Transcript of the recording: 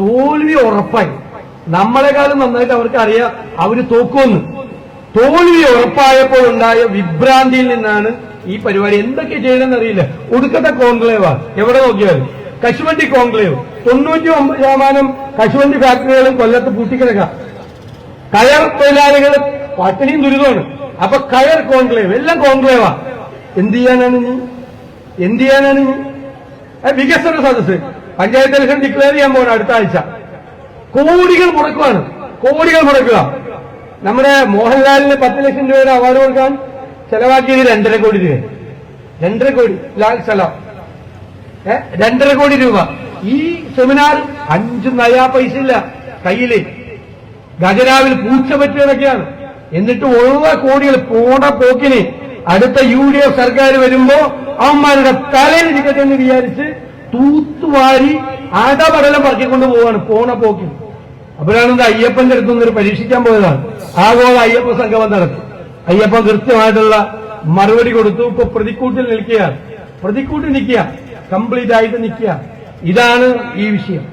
തോൽവി ഉറപ്പായി. നമ്മളെക്കാളും നന്നായിട്ട് അവർക്ക് അറിയാം അവർ തോക്കുമെന്ന് തോൽവി ഉറപ്പായപ്പോൾ ഉണ്ടായ വിഭ്രാന്തിയിൽ നിന്നാണ് ഈ പരിപാടി. എന്തൊക്കെ ചെയ്യണമെന്ന് അറിയില്ല ഒടുക്കത്തെ കോൺക്ലേവാ. എവിടെ നോക്കിയാലും. കശുവണ്ടി കോൺക്ലേവ്. തൊണ്ണൂറ്റി ഒമ്പത് ശതമാനം കശുവണ്ടി ഫാക്ടറികളും കൊല്ലത്ത് പൂട്ടിക്കിടക്കാം. കയർ തൊഴിലാളികൾ പട്ടിണിയും ദുരിതമാണ് അപ്പൊ കയർ കോൺക്ലേവ്. എല്ലാം കോൺക്ലേവാ. എന്ത് ചെയ്യാനാണ് നീ എന്ത് ചെയ്യാനാണ് നീ വികസന സദസ് പഞ്ചായത്ത് ഇലക്ഷൻ ഡിക്ലെയർ ചെയ്യാൻ പോകണം അടുത്ത ആഴ്ച. കോടികൾ മുടക്കുവാണ്. കോടികൾ മുടക്കുക. നമ്മുടെ മോഹൻലാലിന് പത്ത് ലക്ഷം രൂപയുടെ അവാർഡ് കൊടുക്കാൻ ചെലവാക്കിയത് രണ്ടര കോടി രൂപ. രണ്ടര കോടി. ലാൽ സലാം. രണ്ടര കോടി രൂപ. ഈ സെമിനാർ അഞ്ചു നയാ പൈസ ഇല്ല. കയ്യിൽ. ഗജരാവിൽ പൂച്ച പറ്റിയതൊക്കെയാണ്. എന്നിട്ട് ഒഴിവ കോടികൾ പോണ പോക്കിന് അടുത്ത യു ഡി എഫ് സർക്കാർ വരുമ്പോ അവന്മാരുടെ തലയിൽ ഇരിക്കട്ടെ എന്ന് വിചാരിച്ച് തൂത്തുവാരി അടപടലം പറക്കിക്കൊണ്ട് പോവാണ് പോണ പോക്കിന് അപ്പോഴാണ് ഇത് അയ്യപ്പന്റെ അടുത്ത് നിന്ന് പരീക്ഷിക്കാൻ പോയതാണ്. ആഗോള അയ്യപ്പ സംഗമം നടത്തി. അയ്യപ്പൻ കൃത്യമായിട്ടുള്ള മറുപടി കൊടുത്തു. ഇപ്പൊ പ്രതിക്കൂട്ടിൽ നിൽക്കുകയാണ്. പ്രതിക്കൂട്ടിൽ നിൽക്കുക. കംപ്ലീറ്റ് ആയിട്ട് നിൽക്കുക. ഇതാണ് ഈ വിഷയം.